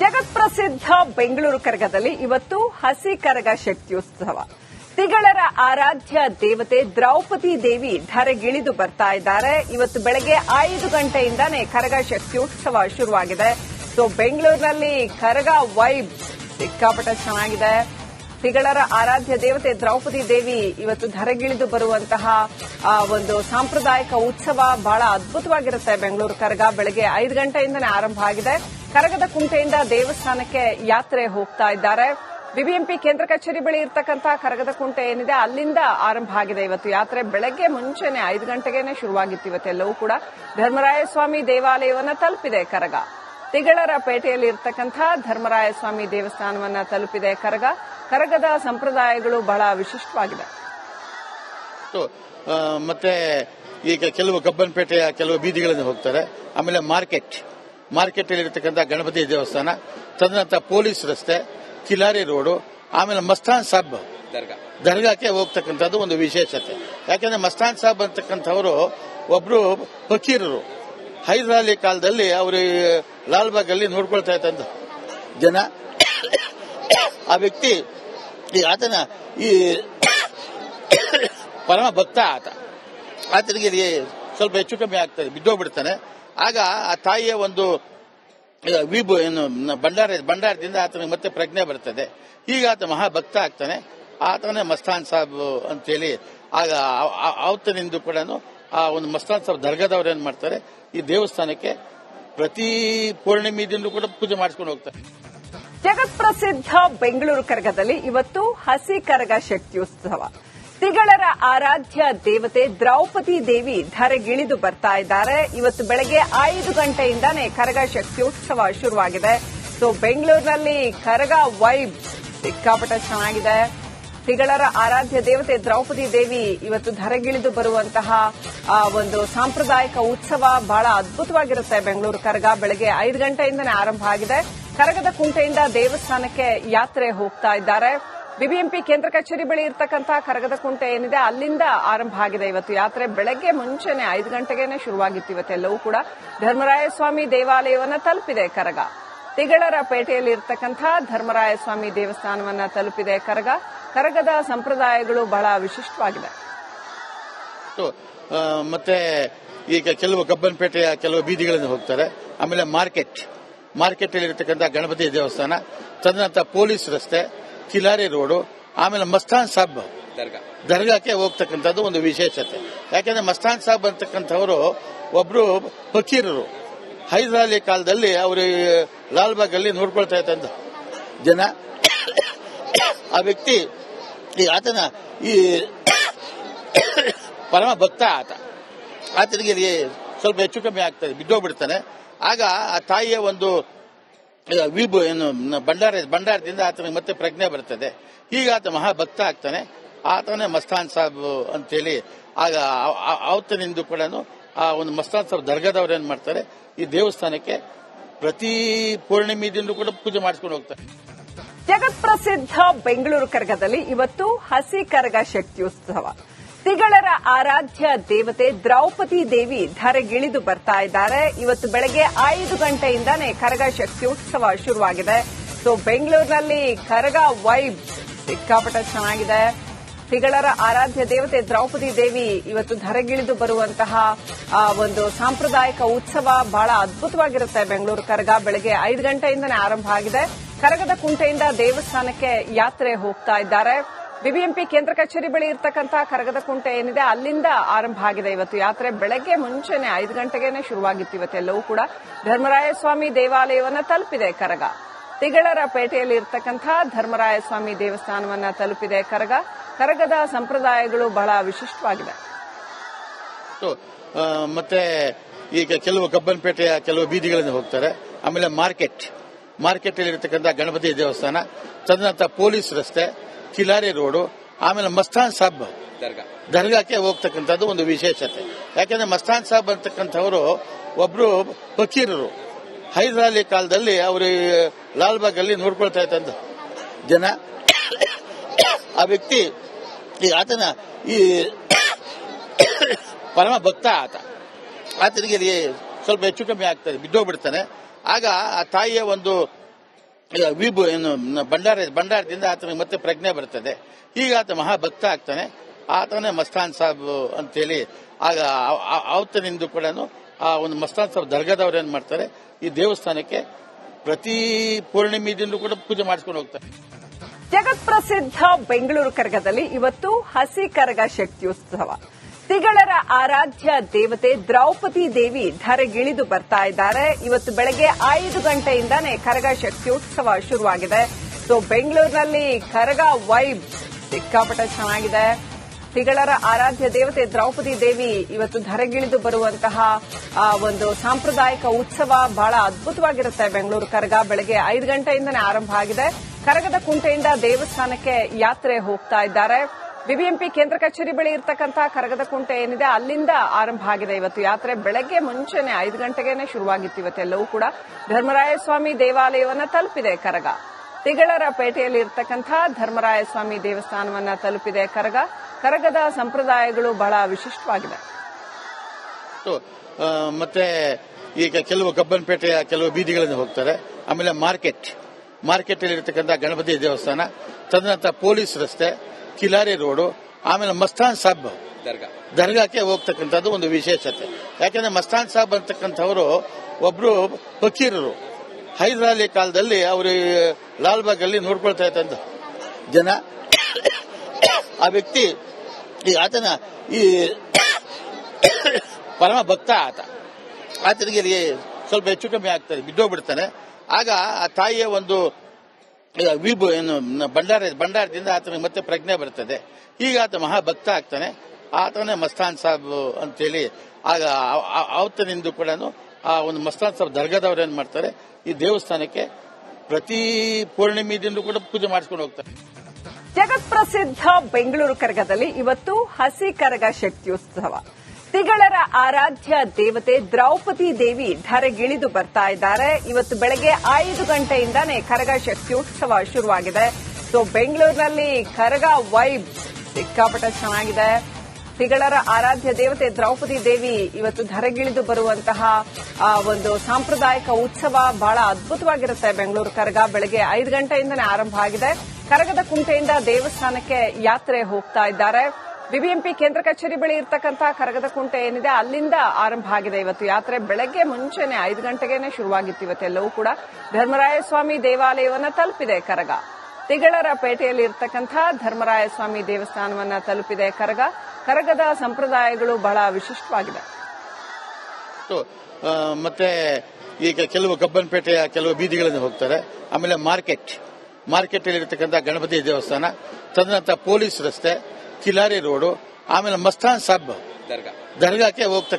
ಜಗತ್ಪ್ರಸಿದ್ಧ ಬೆಂಗಳೂರು ಕರಗದಲ್ಲಿ ಇವತ್ತು ಹಸಿ ಕರಗ ಶಕ್ತಿಯೋತ್ಸವ. ತಿಗಳರ ಆರಾಧ್ಯ ದೇವತೆ ದ್ರೌಪದಿ ದೇವಿ ಧರೆಗಿಳಿದು ಬರ್ತಾ ಇದ್ದಾರೆ. ಇವತ್ತು ಬೆಳಗ್ಗೆ ಐದು ಗಂಟೆಯಿಂದಾನೇ ಕರಗ ಶಕ್ತಿಯೋತ್ಸವ ಶುರುವಾಗಿದೆ. ಸೊ ಬೆಂಗಳೂರಿನಲ್ಲಿ ಕರಗ ವೈಬ್ ಸಿಕ್ಕಾಪಟ್ಟೆ ಚೆನ್ನಾಗಿದೆ. ತಿಗಳರ ಆರಾಧ್ಯ ದೇವತೆ ದ್ರೌಪದಿ ದೇವಿ ಇವತ್ತು ಧರೆಗಿಳಿದು ಬರುವಂತಹ ಒಂದು ಸಾಂಪ್ರದಾಯಿಕ ಉತ್ಸವ ಬಹಳ ಅದ್ಭುತವಾಗಿರುತ್ತೆ. ಬೆಂಗಳೂರು ಕರಗ ಬೆಳಗ್ಗೆ ಐದು ಗಂಟೆಯಿಂದನೇ ಆರಂಭ ಆಗಿದೆ. ಕರಗದ ಕುಂಟೆಯಿಂದ ದೇವಸ್ಥಾನಕ್ಕೆ ಯಾತ್ರೆ ಹೋಗ್ತಾ ಇದ್ದಾರೆ. ಬಿಬಿಎಂಪಿ ಕೇಂದ್ರ ಕಚೇರಿ ಬಳಿ ಇರತಕ್ಕಂತಹ ಕರಗದ ಕುಂಟೆ ಏನಿದೆ, ಅಲ್ಲಿಂದ ಆರಂಭ ಆಗಿದೆ. ಇವತ್ತು ಯಾತ್ರೆ ಬೆಳಗ್ಗೆ ಮುಂಚೆನೆ ಐದು ಗಂಟೆಗೇನೆ ಶುರುವಾಗಿತ್ತು. ಇವತ್ತೆಲ್ಲವೂ ಕೂಡ ಧರ್ಮರಾಯಸ್ವಾಮಿ ದೇವಾಲಯವನ್ನು ತಲುಪಿದೆ ಕರಗ. ತಿಗಳರ ಪೇಟೆಯಲ್ಲಿ ಇರತಕ್ಕಂತಹ ಧರ್ಮರಾಯ ಸ್ವಾಮಿ ದೇವಸ್ಥಾನವನ್ನ ತಲುಪಿದೆ ಕರಗ. ಕರಗದ ಸಂಪ್ರದಾಯಗಳು ಬಹಳ ವಿಶಿಷ್ಟವಾಗಿದೆ. ಮತ್ತೆ ಈಗ ಕೆಲವು ಕಬ್ಬನ್ಪೇಟೆಯ ಕೆಲವು ಬೀದಿಗಳನ್ನು ಹೋಗ್ತಾರೆ. ಆಮೇಲೆ ಮಾರ್ಕೆಟ್. ಮಾರ್ಕೆಟ್ ಇರತಕ್ಕಂಥ ಗಣಪತಿ ದೇವಸ್ಥಾನ ತದನಂತರ ಪೊಲೀಸ್ ರಸ್ತೆ ಕಿಲಾರಿ ರೋಡು ಆಮೇಲೆ ಮಸ್ತಾನ್ ಸಾಬ್. ದರ್ಗಾ. ದರ್ಗಾಕ್ಕೆ ಹೋಗ್ತಕ್ಕಂಥದ್ದು ಒಂದು ವಿಶೇಷತೆ. ಯಾಕಂದ್ರೆ ಮಸ್ತಾನ್ ಸಾಬ್ ಅಂತಕ್ಕಂಥವರು ಒಬ್ರು ಫಕೀರರು. ಹೈದರಾಲಿ ಕಾಲದಲ್ಲಿ ಅವರು ಲಾಲ್ಬಾಗ್ ಅಲ್ಲಿ ನೋಡ್ಕೊಳ್ತಾ ಇದ್ದಂತ ಜನ. ಆ ವ್ಯಕ್ತಿ ಆತನ ಈ ಪರಮ ಭಕ್ತ ಆತ. ಆತನಿಗೆ ಸ್ವಲ್ಪ ಹೆಚ್ಚು ಕಮ್ಮಿ ಆಗ್ತದೆ ಬಿದ್ದೋಗ್ಬಿಡ್ತಾನೆ. ಆಗ ಆ ತಾಯಿಯ ಒಂದು ವಿಭು, ಏನು ಭಂಡಾರ, ಭಂಡಾರದಿಂದ ಆತನಿಗೆ ಮತ್ತೆ ಪ್ರಜ್ಞೆ ಬರ್ತದೆ. ಈಗ ಆತ ಮಹಾಭಕ್ತ ಆಗ್ತಾನೆ. ಆತನೇ ಮಸ್ತಾನ್ ಸಾಬ್ ಅಂತೇಳಿ ಆಗ ಆ- ಆ- ಆವತ್ತಿನಿಂದ ಕೂಡ ಆ ಒಂದು ಮಸ್ತಾನ್ ಸಾಬ್ ದರ್ಗಾದವ್ರು ಏನ್ ಮಾಡ್ತಾರೆ? ಈ ದೇವಸ್ಥಾನಕ್ಕೆ ಪ್ರತಿ ಪೂರ್ಣಿಮೆದಿಂದ ಕೂಡ ಪೂಜೆ ಮಾಡಿಸ್ಕೊಂಡು ಹೋಗ್ತಾರೆ. ಜಗತ್ಪ್ರಸಿದ್ಧ ಬೆಂಗಳೂರು ಕರಗದಲ್ಲಿ ಇವತ್ತು ಹಸಿ ಕರಗ ಶಕ್ತಿಯೋತ್ಸವ. ತಿಗಳರ ಆರಾಧ್ಯ ದೇವತೆ ದ್ರೌಪದಿ ದೇವಿ ಧರೆಗಿಳಿದು ಬರ್ತಾ ಇದ್ದಾರೆ. ಇವತ್ತು ಬೆಳಗ್ಗೆ ಐದು ಗಂಟೆಯಿಂದಾನೇ ಕರಗ ಶಕ್ತಿಯೋತ್ಸವ ಶುರುವಾಗಿದೆ. ಸೊ ಬೆಂಗಳೂರಿನಲ್ಲಿ ಕರಗ ವೈಬ್ ಸಿಕ್ಕಾಪಟ್ಟ ಚೆನ್ನಾಗಿದೆ. ತಿಗಳರ ಆರಾಧ್ಯ ದೇವತೆ ದ್ರೌಪದಿ ದೇವಿ ಇವತ್ತು ಧರೆಗಿಳಿದು ಬರುವಂತಹ ಒಂದು ಸಾಂಪ್ರದಾಯಿಕ ಉತ್ಸವ ಬಹಳ ಅದ್ಭುತವಾಗಿರುತ್ತೆ. ಬೆಂಗಳೂರು ಕರಗ ಬೆಳಗ್ಗೆ ಐದು ಗಂಟೆಯಿಂದನೇ ಆರಂಭ ಆಗಿದೆ. ಕರಗದ ಕುಂಟೆಯಿಂದ ದೇವಸ್ಥಾನಕ್ಕೆ ಯಾತ್ರೆ ಹೋಗ್ತಾ ಇದ್ದಾರೆ. ಬಿಬಿಎಂಪಿ ಕೇಂದ್ರ ಕಚೇರಿ ಬಳಿ ಇರತಕ್ಕಂತಹ ಕರಗದ ಕುಂಟೆ ಏನಿದೆ ಅಲ್ಲಿಂದ ಆರಂಭ ಆಗಿದೆ. ಇವತ್ತು ಯಾತ್ರೆ ಬೆಳಗ್ಗೆ ಮುಂಚೆನೆ ಐದು ಗಂಟೆಗೇನೆ ಶುರುವಾಗಿತ್ತು. ಇವತ್ತೆಲ್ಲವೂ ಕೂಡ ಧರ್ಮರಾಯಸ್ವಾಮಿ ದೇವಾಲಯವನ್ನು ತಲುಪಿದೆ ಕರಗ. ತಿಗಳರ ಪೇಟೆಯಲ್ಲಿ ಇರತಕ್ಕಂತಹ ಧರ್ಮರಾಯಸ್ವಾಮಿ ದೇವಸ್ಥಾನವನ್ನ ತಲುಪಿದೆ ಕರಗ. ಕರಗದ ಸಂಪ್ರದಾಯಗಳು ಬಹಳ ವಿಶಿಷ್ಟವಾಗಿದೆ ಮತ್ತು, ಈಗ ಕೆಲವು ಕಬ್ಬನ್ಪೇಟೆಯ ಕೆಲವು ಬೀದಿಗಳನ್ನು ಹೋಗ್ತಾರೆ. ಆಮೇಲೆ ಮಾರ್ಕೆಟ್. ಮಾರ್ಕೆಟ್ ಅಲ್ಲಿ ಇರತಕ್ಕಂಥ ಗಣಪತಿ ದೇವಸ್ಥಾನ. ತದನಂತರ ಪೊಲೀಸ್ ರಸ್ತೆ. ಕಿಲಾರಿ ರೋಡು ಆಮೇಲೆ ಮಸ್ತಾನ್ ಸಾಬ್. ದರ್ಗಾ. ದರ್ಗಾಕ್ಕೆ ಹೋಗ್ತಕ್ಕಂಥದ್ದು ಒಂದು ವಿಶೇಷತೆ. ಯಾಕಂದ್ರೆ ಮಸ್ತಾನ್ ಸಾಬ್ ಅಂತಕ್ಕಂಥವರು ಒಬ್ರು ಫಕೀರರು. ಹೈದರಾಲಿ ಕಾಲದಲ್ಲಿ ಅವರು ಲಾಲ್ಬಾಗ್ ಅಲ್ಲಿ ನೋಡ್ಕೊಳ್ತಾ ಇದ್ದಂತ ಜನ. ಆ ವ್ಯಕ್ತಿ ಈ ಆತನ ಈ ಪರಮ ಭಕ್ತ ಆತ. ಆತನಿಗೆ ಸ್ವಲ್ಪ ಹೆಚ್ಚು ಕಮ್ಮಿ ಆಗ್ತದೆ ಬಿದ್ದೋಗ್ಬಿಡ್ತಾನೆ. ಆಗ ಆ ತಾಯಿಯ ಒಂದು ವಿಭು ಏನು ಭಂಡಾರ, ಭಂಡಾರದಿಂದ ಆತನಿಗೆ ಮತ್ತೆ ಪ್ರಜ್ಞೆ ಬರ್ತದೆ ಈಗ ಆತ ಮಹಾಭಕ್ತ ಆಗ್ತಾನೆ. ಆತನೇ ಮಸ್ತಾನ್ ಸಾಬ್ ಅಂತೇಳಿ ಆಗ ಅವತ್ತನಿಂದ ಕೂಡ ಆ ಒಂದು ಮಸ್ತಾನ್ ಸಾಬ್ ದರ್ಗಾದವ್ರು ಏನ್ ಮಾಡ್ತಾರೆ? ಈ ದೇವಸ್ಥಾನಕ್ಕೆ ಪ್ರತಿ ಪೂರ್ಣಿಮೆದಿಂದ ಕೂಡ ಪೂಜೆ ಮಾಡಿಸ್ಕೊಂಡು ಹೋಗ್ತಾರೆ. ಜಗತ್ಪ್ರಸಿದ್ಧ ಬೆಂಗಳೂರು ಕರ್ಗದಲ್ಲಿ ಇವತ್ತು ಹಸಿ ಕರಗ ಶಕ್ತಿಯೋತ್ಸವ ತಿಗಳರ ಆರಾಧ್ಯ ದೇವತೆ ದ್ರೌಪದಿ ದೇವಿ ಧರೆಗಿಳಿದು ಬರ್ತಾ ಇದ್ದಾರೆ. ಇವತ್ತು ಬೆಳಗ್ಗೆ ಐದು ಗಂಟೆಯಿಂದಾನೇ ಕರಗ ಶಕ್ತಿಯೋತ್ಸವ ಶುರುವಾಗಿದೆ. ಸೊ ಬೆಂಗಳೂರಿನಲ್ಲಿ ಕರಗ ವೈಬ್ ಸಿಕ್ಕಾಪಟ್ಟ ಚೆನ್ನಾಗಿದೆ. ತಿಗಳರ ಆರಾಧ್ಯ ದೇವತೆ ದ್ರೌಪದಿ ದೇವಿ ಇವತ್ತು ಧರೆಗಿಳಿದು ಬರುವಂತಹ ಒಂದು ಸಾಂಪ್ರದಾಯಿಕ ಉತ್ಸವ ಬಹಳ ಅದ್ಭುತವಾಗಿರುತ್ತೆ. ಬೆಂಗಳೂರು ಕರಗ ಬೆಳಗ್ಗೆ ಐದು ಗಂಟೆಯಿಂದನೇ ಆರಂಭ ಆಗಿದೆ. ಕರಗದ ಕುಂಟೆಯಿಂದ ದೇವಸ್ಥಾನಕ್ಕೆ ಯಾತ್ರೆ ಹೋಗ್ತಾ ಇದ್ದಾರೆ. ಬಿಬಿಎಂಪಿ ಕೇಂದ್ರ ಕಚೇರಿ ಬಳಿ ಇರತಕ್ಕಂತಹ ಕರಗದ ಕುಂಟೆ ಏನಿದೆ ಅಲ್ಲಿಂದ ಆರಂಭ ಆಗಿದೆ. ಇವತ್ತು ಯಾತ್ರೆ ಬೆಳಗ್ಗೆ ಮುಂಚೆನೆ ಐದು ಗಂಟೆಗೇನೆ ಶುರುವಾಗಿತ್ತು. ಇವತ್ತೆಲ್ಲವೂ ಕೂಡ ಧರ್ಮರಾಯಸ್ವಾಮಿ ದೇವಾಲಯವನ್ನು ತಲುಪಿದೆ ಕರಗ. ತಿಗಳರ ಪೇಟೆಯಲ್ಲಿ ಇರತಕ್ಕಂತಹ ಧರ್ಮರಾಯಸ್ವಾಮಿ ದೇವಸ್ಥಾನವನ್ನ ತಲುಪಿದೆ ಕರಗ. ಕರಗದ ಸಂಪ್ರದಾಯಗಳು ಬಹಳ ವಿಶಿಷ್ಟವಾಗಿದೆ ಮತ್ತು, ಈಗ ಕೆಲವು ಕಬ್ಬನ್ಪೇಟೆಯ ಕೆಲವು ಬೀದಿಗಳಿಂದ ಹೋಗ್ತಾರೆ. ಆಮೇಲೆ ಮಾರ್ಕೆಟ್. ಮಾರ್ಕೆಟ್ ಅಲ್ಲಿ ಇರತಕ್ಕಂಥ ಗಣಪತಿ ದೇವಸ್ಥಾನ ತದನಂತರ ಪೊಲೀಸ್ ರಸ್ತೆ ಕಿಲಾರಿ ರೋಡು ಆಮೇಲೆ ಮಸ್ತಾನ್ ಸಾಬ್. ದರ್ಗಾ. ದರ್ಗಾಕ್ಕೆ ಹೋಗ್ತಕ್ಕಂಥದ್ದು ಒಂದು ವಿಶೇಷತೆ. ಯಾಕಂದ್ರೆ ಮಸ್ತಾನ್ ಸಾಬ್ ಅಂತಕ್ಕಂಥವರು ಒಬ್ರು ಫಕೀರರು. ಹೈದರಾಲಿ ಕಾಲದಲ್ಲಿ ಅವರು ಲಾಲ್ಬಾಗ್ ಅಲ್ಲಿ ನೋಡ್ಕೊಳ್ತಾ ಇದ್ದಂತ ಜನ. ಆ ವ್ಯಕ್ತಿ ಈ ಆತನ ಈ ಪರಮ ಭಕ್ತ ಆತ. ಆತನಿಗೆ ಸ್ವಲ್ಪ ಹೆಚ್ಚು ಕಮ್ಮಿ ಆಗ್ತದೆ ಬಿದ್ದೋಗ್ಬಿಡ್ತಾನೆ. ಆಗ ಆ ತಾಯಿಯ ಒಂದು ವಿಭು ಏನು ಭಂಡಾರ, ಭಂಡಾರದಿಂದ ಆತನಿಗೆ ಮತ್ತೆ ಪ್ರಜ್ಞೆ ಬರ್ತದೆ. ಈಗ ಆತ ಮಹಾಭಕ್ತ ಆಗ್ತಾನೆ. ಆತನೇ ಮಸ್ತಾನ್ ಸಾಬ್ ಅಂತೇಳಿ ಆಗ ಆ- ಕೂಡ ಆ ಒಂದು ಮಸ್ತಾನ್ ಸಾಬ್ ದರ್ಗಾದವ್ರು ಏನ್ ಮಾಡ್ತಾರೆ? ಈ ದೇವಸ್ಥಾನಕ್ಕೆ ಪ್ರತಿ ಪೂರ್ಣಿಮೆದಿಂದ ಕೂಡ ಪೂಜೆ ಮಾಡಿಸ್ಕೊಂಡು ಹೋಗ್ತಾರೆ. ಜಗತ್ಪ್ರಸಿದ್ಧ ಬೆಂಗಳೂರು ಕರಗದಲ್ಲಿ ಇವತ್ತು ಹಸಿ ಕರಗ ಶಕ್ತಿಯೋತ್ಸವ ತಿಗಳರ ಆರಾಧ್ಯ ದೇವತೆ ದ್ರೌಪದಿ ದೇವಿ ಧರೆಗಿಳಿದು ಬರ್ತಾ ಇದ್ದಾರೆ. ಇವತ್ತು ಬೆಳಗ್ಗೆ ಐದು ಗಂಟೆಯಿಂದಾನೇ ಕರಗ ಶಕ್ತಿಯೋತ್ಸವ ಶುರುವಾಗಿದೆ. ಸೊ ಬೆಂಗಳೂರಿನಲ್ಲಿ ಕರಗ ವೈಬ್ ಸಿಕ್ಕಾಪಟ್ಟೆ ಚೆನ್ನಾಗಿದೆ. ತಿಗಳರ ಆರಾಧ್ಯ ದೇವತೆ ದ್ರೌಪದಿ ದೇವಿ ಇವತ್ತು ಧರೆಗಿಳಿದು ಬರುವಂತಹ ಒಂದು ಸಾಂಪ್ರದಾಯಿಕ ಉತ್ಸವ ಬಹಳ ಅದ್ಭುತವಾಗಿರುತ್ತೆ. ಬೆಂಗಳೂರು ಕರಗ ಬೆಳಗ್ಗೆ ಐದು ಗಂಟೆಯಿಂದನೇ ಆರಂಭ ಆಗಿದೆ. ಕರಗದ ಕುಂಟೆಯಿಂದ ದೇವಸ್ಥಾನಕ್ಕೆ ಯಾತ್ರೆ ಹೋಗ್ತಾ ಇದ್ದಾರೆ. ಬಿಬಿಎಂಪಿ ಕೇಂದ್ರ ಕಚೇರಿ ಬಳಿ ಇರತಕ್ಕಂತಹ ಕರಗದ ಕುಂಟೆ ಏನಿದೆ ಅಲ್ಲಿಂದ ಆರಂಭ ಆಗಿದೆ. ಇವತ್ತು ಯಾತ್ರೆ ಬೆಳಗ್ಗೆ ಮುಂಚೆನೆ ಐದು ಗಂಟೆಗೆನೆ ಶುರುವಾಗಿತ್ತು. ಇವತ್ತೆಲ್ಲವೂ ಕೂಡ ಧರ್ಮರಾಯಸ್ವಾಮಿ ದೇವಾಲಯವನ್ನ ತಲುಪಿದೆ ಕರಗ. ತಿಗಳರ ಪೇಟೆಯಲ್ಲಿ ಧರ್ಮರಾಯಸ್ವಾಮಿ ದೇವಸ್ಥಾನವನ್ನ ತಲುಪಿದೆ ಕರಗ. ಕರಗದ ಸಂಪ್ರದಾಯಗಳು ಬಹಳ ವಿಶಿಷ್ಟವಾಗಿದೆ ಮತ್ತು, ಈಗ ಕೆಲವು ಕಬ್ಬನ್ಪೇಟೆಯ ಕೆಲವು ಬೀದಿಗಳನ್ನು ಹೋಗ್ತಾರೆ. ಆಮೇಲೆ ಮಾರ್ಕೆಟ್. ಮಾರ್ಕೆಟ್ ಅಲ್ಲಿ ಇರತಕ್ಕಂಥ ಗಣಪತಿ ದೇವಸ್ಥಾನ ತದನಂತರ ಪೊಲೀಸ್ ರಸ್ತೆ ಕಿಲಾರಿ ರೋಡು ಆಮೇಲೆ ಮಸ್ತಾನ್ ಸಾಬ್. ದರ್ಗಾ. ದರ್ಗಾಕ್ಕೆ ಹೋಗ್ತಕ್ಕಂಥದ್ದು ಒಂದು ವಿಶೇಷತೆ. ಯಾಕಂದ್ರೆ ಮಸ್ತಾನ್ ಸಾಬ್ ಅಂತಕ್ಕಂಥವರು ಒಬ್ರು ಫಕೀರರು. ಹೈದರಾಲಿ ಕಾಲದಲ್ಲಿ ಅವರು ಲಾಲ್ಬಾಗ್ ಅಲ್ಲಿ ನೋಡ್ಕೊಳ್ತಾ ಇದ್ದಂತ ಜನ. ಆ ವ್ಯಕ್ತಿ ಈ ಆತನ ಈ ಪರಮ ಭಕ್ತ ಆತ. ಆತನಿಗೆ ಸ್ವಲ್ಪ ಹೆಚ್ಚು ಕಮ್ಮಿ ಆಗ್ತದೆ ಬಿದ್ದೋಗ್ಬಿಡ್ತಾನೆ. ಆಗ ಆ ತಾಯಿಯ ಒಂದು ವಿಭು ಏನು ಭಂಡಾರ ಭಂಡಾರದಿಂದ ಆತನಿಗೆ ಮತ್ತೆ ಪ್ರಜ್ಞೆ ಬರ್ತದೆ ಈಗ ಆತ ಮಹಾಭಕ್ತ ಆಗ್ತಾನೆ. ಆತನೇ ಮಸ್ತಾನ್ ಸಾಬ್ ಅಂತೇಳಿ ಆಗ ಆವತ್ತನಿಂದ ಕೂಡ ಆ ಒಂದು ಮಸ್ತಾನ್ ಸಾಬ್ ದರ್ಗಾದವ್ರು ಏನ್ ಮಾಡ್ತಾರೆ? ಈ ದೇವಸ್ಥಾನಕ್ಕೆ ಪ್ರತಿ ಪೂರ್ಣಿಮೆದಿಂದ ಕೂಡ ಪೂಜೆ ಮಾಡಿಸ್ಕೊಂಡು ಹೋಗ್ತಾರೆ. ಜಗತ್ಪ್ರಸಿದ್ಧ ಬೆಂಗಳೂರು ಕರಗದಲ್ಲಿ ಇವತ್ತು ಹಸಿ ಕರಗ ಶಕ್ತಿಯೋತ್ಸವ ತಿಗಳರ ಆರಾಧ್ಯ ದೇವತೆ ದ್ರೌಪದಿ ದೇವಿ ಧರೆಗಿಳಿದು ಬರ್ತಾ ಇದ್ದಾರೆ. ಇವತ್ತು ಬೆಳಗ್ಗೆ ಐದು ಗಂಟೆಯಿಂದಾನೇ ಕರಗ ಶಕ್ತಿಯೋತ್ಸವ ಶುರುವಾಗಿದೆ. ಸೊ, ಬೆಂಗಳೂರಿನಲ್ಲಿ ಕರಗ ವೈಬ್ ಸಿಕ್ಕಾಪಟ್ಟೆ ಚೆನ್ನಾಗಿದೆ. ತಿಗಳರ ಆರಾಧ್ಯ ದೇವತೆ ದ್ರೌಪದಿ ದೇವಿ ಇವತ್ತು ಧರೆಗಿಳಿದು ಬರುವಂತಹ ಒಂದು ಸಾಂಪ್ರದಾಯಿಕ ಉತ್ಸವ ಬಹಳ ಅದ್ಭುತವಾಗಿರುತ್ತೆ. ಬೆಂಗಳೂರು ಕರಗ ಬೆಳಗ್ಗೆ ಐದು ಗಂಟೆಯಿಂದನೇ ಆರಂಭ ಆಗಿದೆ. ಕರಗದ ಕುಂಟೆಯಿಂದ ದೇವಸ್ಥಾನಕ್ಕೆ ಯಾತ್ರೆ ಹೋಗ್ತಾ ಇದ್ದಾರೆ. ಬಿಬಿಎಂಪಿ ಕೇಂದ್ರ ಕಚೇರಿ ಬಳಿ ಇರತಕ್ಕಂತಹ ಕರಗದ ಕುಂಟೆ ಏನಿದೆ ಅಲ್ಲಿಂದ ಆರಂಭ ಆಗಿದೆ. ಇವತ್ತು ಯಾತ್ರೆ ಬೆಳಗ್ಗೆ ಮುಂಚೆನೆ ಐದು ಗಂಟೆಗೆನೆ ಶುರುವಾಗಿತ್ತು. ಇವತ್ತೆಲ್ಲವೂ ಕೂಡ ಧರ್ಮರಾಯಸ್ವಾಮಿ ದೇವಾಲಯವನ್ನು ತಲುಪಿದೆ ಕರಗ. ತಿಗಳರ ಪೇಟೆಯಲ್ಲಿ ಇರತಕ್ಕಂತಹ ಧರ್ಮರಾಯಸ್ವಾಮಿ ದೇವಸ್ಥಾನವನ್ನ ತಲುಪಿದೆ ಕರಗ. ಕರಗದ ಸಂಪ್ರದಾಯಗಳು ಬಹಳ ವಿಶಿಷ್ಟವಾಗಿದೆ ಮತ್ತು, ಈಗ ಕೆಲವು ಕಬ್ಬನ್ಪೇಟೆಯ ಕೆಲವು ಬೀದಿಗಳನ್ನು ಹೋಗ್ತಾರೆ. ಆಮೇಲೆ ಮಾರ್ಕೆಟ್. ಮಾರ್ಕೆಟ್ ಅಲ್ಲಿ ಗಣಪತಿ ದೇವಸ್ಥಾನ ತದನಂತರ ಪೊಲೀಸ್ ರಸ್ತೆ ಕಿಲಾರಿ ರೋಡು ಆಮೇಲೆ ಮಸ್ತಾನ್ ಸಬ್. ದರ್ಗಾ. ದರ್ಗಾಕ್ಕೆ ಹೋಗ್ತಕ್ಕಂಥ